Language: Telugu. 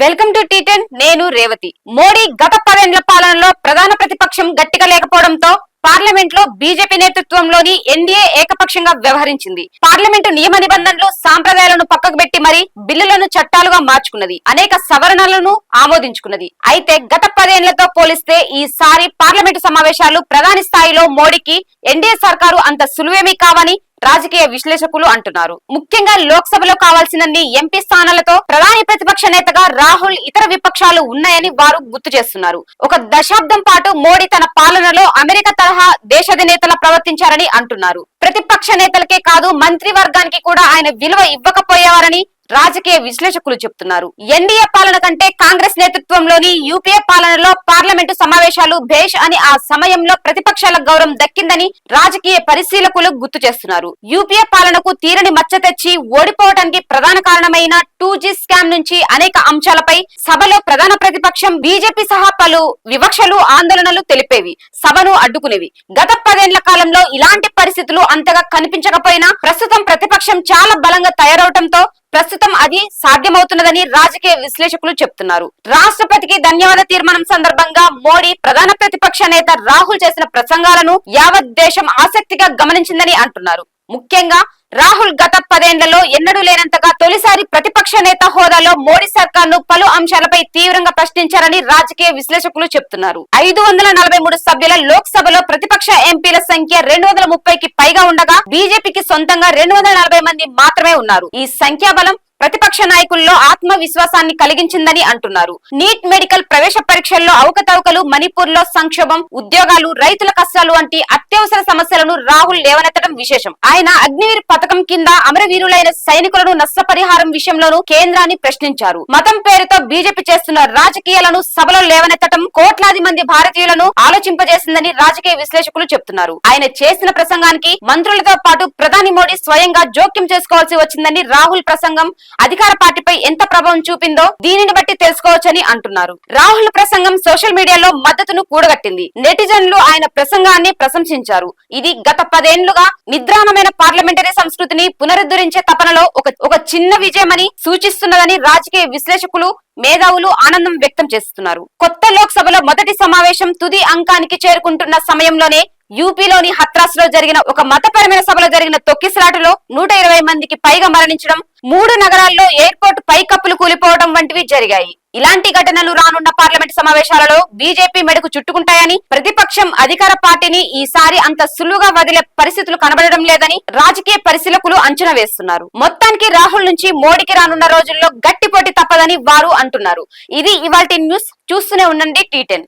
వెల్కమ్ టు టీటెన్ నేను రేవతి. మోడీ గత పదేండ్ల పాలనలో ప్రధాన ప్రతిపక్షం గట్టిగా లేకపోవడంతో పార్లమెంట్లో బీజేపీ నేతృత్వంలోని ఎన్డీఏ ఏకపక్షంగా వ్యవహరించింది. పార్లమెంటు నియమ నిబంధనలు సాంప్రదాయాలను పక్కకు పెట్టి మరి బిల్లులను చట్టాలుగా మార్చుకున్నది. అనేక సవరణలను ఆమోదించుకున్నది. అయితే గత పదేళ్ళతో పోలిస్తే ఈసారి పార్లమెంటు సమావేశాలు ప్రధాని స్థాయిలో మోడీకి ఎన్డీఏ సర్కారు అంత సులువేమీ కావని రాజకీయ విశ్లేషకులు అంటున్నారు. ముఖ్యంగా లోక్సభలో కావాల్సినన్ని ఎంపీ స్థానాలతో ప్రధాని ప్రతిపక్ష నేతగా రాహుల్ ఇతర విపక్షాలు ఉన్నాయని వారు గుర్తు చేస్తున్నారు. ఒక దశాబ్దం పాటు మోడీ తన పాలనలో అమెరికా తరహా దేశాధినేతలా ప్రవర్తించారని అంటున్నారు. ప్రతిపక్ష నేతలకే కాదు మంత్రివర్గానికి కూడా ఆయన విలువ ఇవ్వకపోయేవారని రాజకీయ విశ్లేషకులు చెప్తున్నారు. ఎన్డీఏ పాలన కంటే కాంగ్రెస్ నేతృత్వంలోని యూపీఏ పాలనలో పార్లమెంటు సమావేశాలు భేష్ అని ఆ సమయంలో ప్రతిపక్షాల గౌరవం దక్కిందని రాజకీయ పరిశీలకులు గుర్తు చేస్తున్నారు. యూపీఏ పాలనకు తీరని మచ్చ తెచ్చి ఓడిపోవడానికి ప్రధాన కారణమైన టూ స్కామ్ నుంచి అనేక అంశాలపై సభలో ప్రధాన ప్రతిపక్షం బీజేపీ సహా పలు వివక్షలు ఆందోళనలు తెలిపేవి. సభను అడ్డుకునేవి. గత పదేళ్ళ కాలంలో ఇలాంటి పరిస్థితులు అంతగా కనిపించకపోయినా ప్రస్తుతం ప్రతిపక్షం చాలా బలంగా తయారవటంతో ప్రస్తుతం అది సాధ్యమవుతున్నదని రాజకీయ విశ్లేషకులు చెప్తున్నారు. రాష్ట్రపతికి ధన్యవాద తీర్మానం సందర్భంగా మోడీ ప్రధాన ప్రతిపక్ష నేత రాహుల్ చేసిన ప్రసంగాలను యావత్ దేశం ఆసక్తిగా గమనించిందని అంటున్నారు. ముఖ్యంగా రాహుల్ గత పదేళ్ళలో ఎన్నడూ లేనంతగా తొలిసారి ప్రతిపక్ష నేత హోదాలో మోడీ సర్కార్ను పలు అంశాలపై తీవ్రంగా ప్రశ్నించారని రాజకీయ విశ్లేషకులు చెప్తున్నారు. ఐదు వందల నలభై మూడు సభ్యుల లోక్సభలో ప్రతిపక్ష ఎంపీల సంఖ్య రెండు వందల ముప్పైకి పైగా ఉండగా బీజేపీకి సొంతంగా రెండు వందల నలభై మంది మాత్రమే ఉన్నారు. ఈ సంఖ్యాబలం ప్రతిపక్ష నాయకుల్లో ఆత్మవిశ్వాసాన్ని కలిగించిందని అంటున్నారు. నీట్ మెడికల్ ప్రవేశ పరీక్షల్లో అవకతవకలు మణిపూర్లో సంక్షోభం ఉద్యోగాలు రైతుల కష్టాలు వంటి అత్యవసర సమస్యలను రాహుల్ లేవనెత్తడం విశేషం. ఆయన అగ్నివీర్ పథకం కింద అమరవీరులైన సైనికులను నష్టపరిహారం విషయంలోనూ కేంద్రాన్ని ప్రశ్నించారు. మతం పేరుతో బీజేపీ చేస్తున్న రాజకీయాలను సభలో లేవనెత్తడం కోట్లాది మంది భారతీయులను ఆలోచింపజేసిందని రాజకీయ విశ్లేషకులు చెప్తున్నారు. ఆయన చేసిన ప్రసంగానికి మంత్రులతో పాటు ప్రధాని మోడీ స్వయంగా జోక్యం చేసుకోవాల్సి వచ్చిందని రాహుల్ ప్రసంగం అధికార పార్టీపై ఎంత ప్రభావం చూపిందో దీనిని బట్టి తెలుసుకోవచ్చని అంటున్నారు. రాహుల్ ప్రసంగం సోషల్ మీడియాలో మద్దతును కూడగట్టింది. నెటిజన్లు ఆయన ప్రసంగాన్ని ప్రశంసించారు. ఇది గత పదేళ్ళుగా నిద్రాణమైన పార్లమెంటరీ సంస్కృతిని పునరుద్ధరించే తపనలో ఒక ఒక చిన్న విజయమని సూచిస్తున్నదని రాజకీయ విశ్లేషకులు మేధావులు ఆనందం వ్యక్తం చేస్తున్నారు. కొత్త లోక్సభలో మొదటి సమావేశం తుది అంకానికి చేరుకుంటున్న సమయంలోనే యూపీలోని హత్రాస్లో జరిగిన ఒక మతపరమైన సభలో జరిగిన తొక్కిసలాటలో నూట ఇరవై మందికి పైగా మరణించడం మూడు నగరాల్లో ఎయిర్పోర్ట్ పైకప్పులు కూలిపోవడం వంటివి జరిగాయి. ఇలాంటి ఘటనలు రానున్న పార్లమెంట్ సమావేశాలలో బీజేపీ మెడకు చుట్టుకుంటాయని ప్రతిపక్షం అధికార పార్టీని ఈసారి అంత సులువుగా వదిలే పరిస్థితులు కనబడడం లేదని రాజకీయ పరిశీలకులు అంచనా వేస్తున్నారు. మొత్తానికి రాహుల్ నుంచి మోడీకి రానున్న రోజుల్లో గట్టి పోటీ తప్పదని వారు అంటున్నారు. ఇది ఇవాటి న్యూస్. చూస్తూనే ఉండండి టీటెన్